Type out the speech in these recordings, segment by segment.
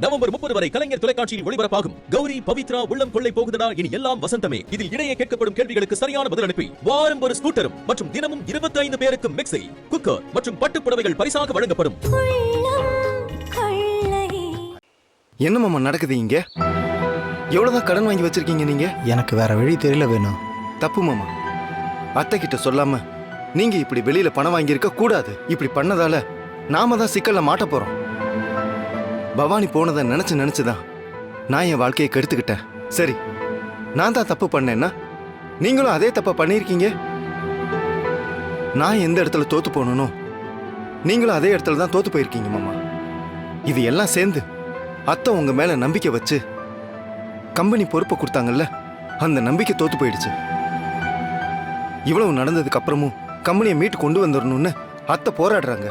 November முப்பது வரை கலைஞர் தொலைக்காட்சியில் ஒளிபரப்பாகும். கௌரி பவித்ரா உள்ளம் கொள்ளை போகுதடா இனி எல்லாம் வசந்தமே. இதில் இடையே கேட்கப்படும் கேள்விகளுக்கு சரியான பதில் அனுப்பி வாரம் ஒரு ஸ்கூட்டரும் மற்றும் தினமும் 25 பேருக்கு மிக்ஸி குக்கர் மற்றும் பட்டுப் புடவைகள் பரிசாக வழங்கப்படும். உள்ளம் கொள்ளை என்ன மாமா நடக்குது இங்க? எவ்வளவுதான் கடன் வாங்கி வச்சிருக்கீங்க நீங்க? எனக்கு வேற வழி தெரியல வேணும் தப்பு மாமா. அத்தை கிட்ட சொல்லாம நீங்க இப்படி வெளியில பணம் வாங்கியிருக்க கூடாது. இப்படி பண்ணதால நாம தான் சிக்கல்ல மாட்ட போறோம். பவானி போனதை நினச்சி நினச்சிதான் நான் என் வாழ்க்கையை கெடுத்துக்கிட்டேன். சரி நான் தான் தப்பு பண்ணேன்னா நீங்களும் அதே தப்பை பண்ணியிருக்கீங்க? நான் எந்த இடத்துல தோத்து போகணும் நீங்களும் அதே இடத்துல தான் தோத்து போயிருக்கீங்க மாமா. இது எல்லாம் சேர்ந்து அத்தை உங்கள் மேலே நம்பிக்கை வச்சு கம்பெனி பொறுப்பை கொடுத்தாங்கல்ல அந்த நம்பிக்கை தோத்து போயிடுச்சு. இவ்வளவு நடந்ததுக்கு அப்புறமும் கம்பெனியை மீட்டு கொண்டு வந்துடணும்னு அத்தை போராடுறாங்க.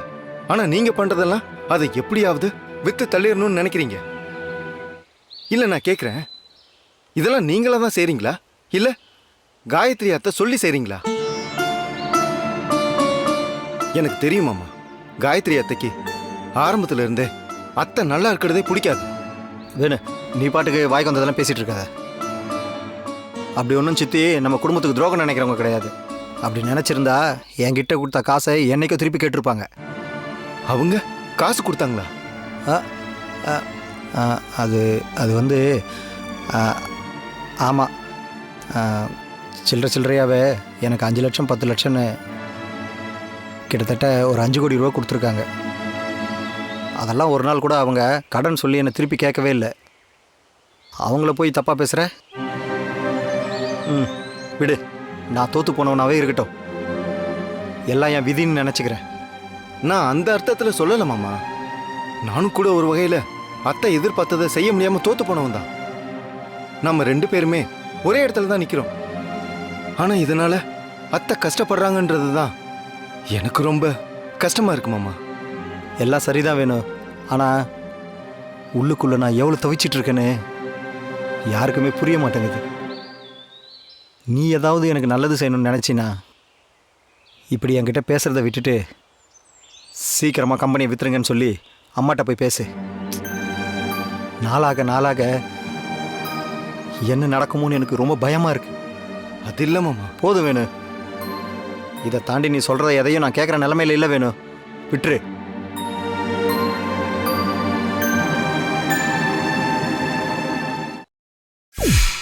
ஆனால் நீங்கள் பண்ணுறதெல்லாம் அதை எப்படியாவது வித்து தள்ளிடணும்னு நினைக்கிறீங்க? இல்ல நான் கேக்குறேன். இதெல்லாம் நீங்களா தான் செய்றீங்களா? இல்ல காயத்ரி அத்தை சொல்லி செய்றீங்களா? எனக்கு தெரியுமாமா காயத்ரி அத்தைக்கு ஆரம்பத்துல இருந்தே அத்தை நல்லா இருக்கிறதே பிடிக்காது. வேணு நீ பாட்டுக்கு வாய்க்கு வந்ததெல்லாம் பேசிட்டு இருக்காத. அப்படி ஒன்றும் சித்தி நம்ம குடும்பத்துக்கு துரோகம் நினைக்கிறவங்க கிடையாது. அப்படி நினைச்சிருந்தா என்கிட்ட கொடுத்த காசை என்னைக்கோ திருப்பி கேட்டிருப்பாங்க. அவங்க காசு கொடுத்தாங்களா? அது அது வந்து ஆமாம் சில்லற சில்லறையாகவே எனக்கு அஞ்சு லட்சம் பத்து லட்சம்னு கிட்டத்தட்ட ஒரு அஞ்சு கோடி ரூபா கொடுத்துருக்காங்க. அதெல்லாம் ஒரு நாள் கூட அவங்க கடன் சொல்லி என்னை திருப்பி கேட்கவே இல்லை. அவங்கள போய் தப்பாக பேசுகிற ம் விடு. நான் தோற்று போனவனாவே இருக்கட்டும். எல்லாம் என் விதின்னு நினச்சிக்கிறேன். நான் அந்த அர்த்தத்தில் சொல்லல மாமா. நானும் கூட ஒரு வகையில் அத்தை எதிர்பார்த்ததை செய்ய முடியாம தோத்து போனவன் தான். நம்ம ரெண்டு பேருமே ஒரே இடத்துல தான் நிற்கிறோம் ஆனால் இதனால அத்தை கஷ்டப்படுறாங்கன்றது தான் எனக்கு ரொம்ப கஷ்டமாக இருக்கு மாமா. எல்லாம் சரிதான் வேணும் ஆனால் உள்ளுக்குள்ளே நான் எவ்வளோ தவிச்சிட்டு இருக்கேன்னு யாருக்குமே புரிய மாட்டேங்குது. நீ ஏதாவது எனக்கு நல்லது செய்யணும்னு நினச்சினா இப்படி என்கிட்ட பேசுகிறத விட்டுட்டு சீக்கிரமாக கம்பெனியை விற்றுருங்கன்னு சொல்லி அம்மாட்ட போய் பேசு. நாளாக நாளாக என்ன நடக்குமோன்னு எனக்கு ரொம்ப பயமா இருக்கு. அது இல்லை போதும் வேணும் இதை தாண்டி நீ சொல்கிறத எதையும் நான் கேட்குற நிலமையில இல்லை வேணும் விட்டுரு. you